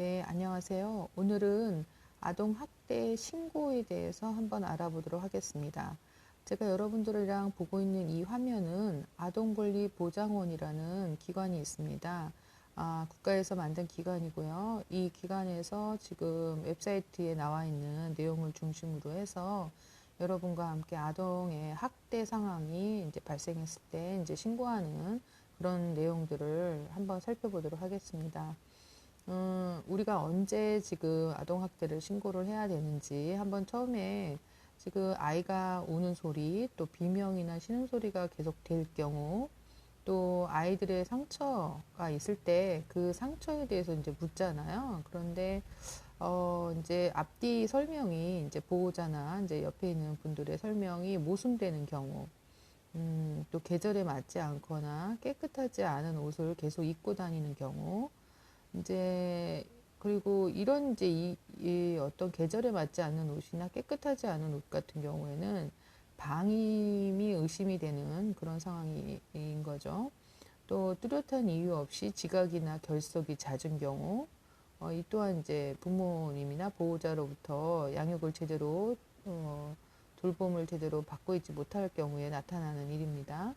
네, 안녕하세요. 오늘은 아동 학대 신고에 대해서 한번 알아보도록 하겠습니다. 제가 여러분들이랑 보고 있는 이 화면은 아동권리보장원이라는 기관이 있습니다. 아, 국가에서 만든 기관이고요. 이 기관에서 지금 웹사이트에 나와 있는 내용을 중심으로 해서 여러분과 함께 아동의 학대 상황이 이제 발생했을 때 이제 신고하는 그런 내용들을 한번 살펴보도록 하겠습니다. 음, 우리가 언제 지금 아동학대를 신고를 해야 되는지 한번 처음에 지금 아이가 우는 소리, 또 비명이나 신음 소리가 계속 될 경우, 또 아이들의 상처가 있을 때 그 상처에 대해서 이제 묻잖아요. 그런데 어 이제 앞뒤 설명이 이제 보호자나 이제 옆에 있는 분들의 설명이 모순되는 경우, 음, 또 계절에 맞지 않거나 깨끗하지 않은 옷을 계속 입고 다니는 경우, 이제 그리고 이런 이제 이, 이 어떤 계절에 맞지 않는 옷이나 깨끗하지 않은 옷 같은 경우에는 방임이 의심이 되는 그런 상황인 거죠. 또 뚜렷한 이유 없이 지각이나 결석이 잦은 경우, 어, 이 또한 이제 부모님이나 보호자로부터 양육을 제대로 어, 돌봄을 제대로 받고 있지 못할 경우에 나타나는 일입니다.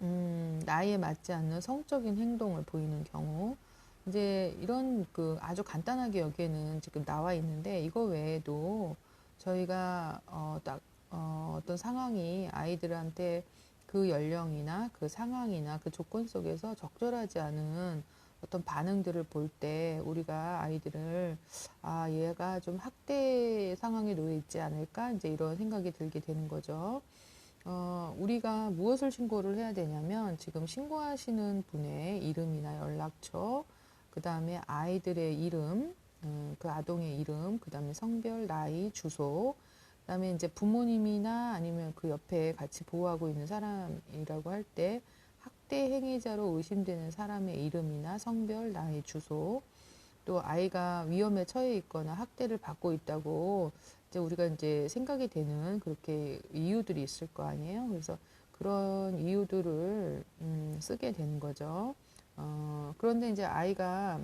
음, 나이에 맞지 않는 성적인 행동을 보이는 경우, 이제 이런 그 아주 간단하게 여기에는 지금 나와 있는데 이거 외에도 저희가 어, 딱 어, 어떤 상황이 아이들한테 그 연령이나 그 상황이나 그 조건 속에서 적절하지 않은 어떤 반응들을 볼 때 우리가 아이들을 아 얘가 좀 학대 상황에 놓여 있지 않을까 이제 이런 생각이 들게 되는 거죠. 어, 우리가 무엇을 신고를 해야 되냐면 지금 신고하시는 분의 이름이나 연락처, 그 다음에 아이들의 이름, 음, 그 아동의 이름, 그 다음에 성별, 나이, 주소, 그 다음에 이제 부모님이나 아니면 그 옆에 같이 보호하고 있는 사람이라고 할 때 학대 행위자로 의심되는 사람의 이름이나 성별, 나이, 주소, 또 아이가 위험에 처해 있거나 학대를 받고 있다고 이제 우리가 이제 생각이 되는 그렇게 이유들이 있을 거 아니에요. 그래서 그런 이유들을 음, 쓰게 되는 거죠. 어, 그런데 이제 아이가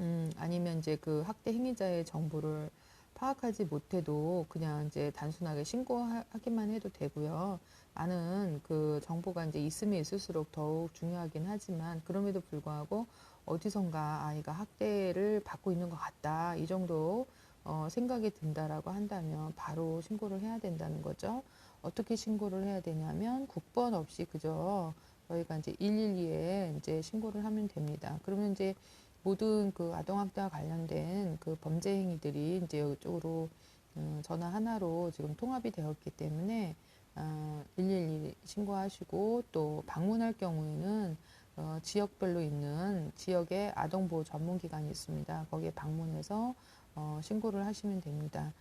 음, 아니면 이제 그 학대 행위자의 정보를 파악하지 못해도 그냥 이제 단순하게 신고하기만 해도 되고요. 많은 그 정보가 이제 있으면 있을수록 더욱 중요하긴 하지만 그럼에도 불구하고 어디선가 아이가 학대를 받고 있는 것 같다. 이 정도 어, 생각이 든다라고 한다면 바로 신고를 해야 된다는 거죠. 어떻게 신고를 해야 되냐면 국번 없이 그저 저희가 이제 112에 이제 신고를 하면 됩니다. 그러면 이제 모든 그 아동학대와 관련된 그 범죄 행위들이 이제 이쪽으로 음, 전화 하나로 지금 통합이 되었기 때문에 어, 112 신고하시고 또 방문할 경우에는 어, 지역별로 있는 지역의 아동보호 전문기관이 있습니다. 거기에 방문해서 어, 신고를 하시면 됩니다.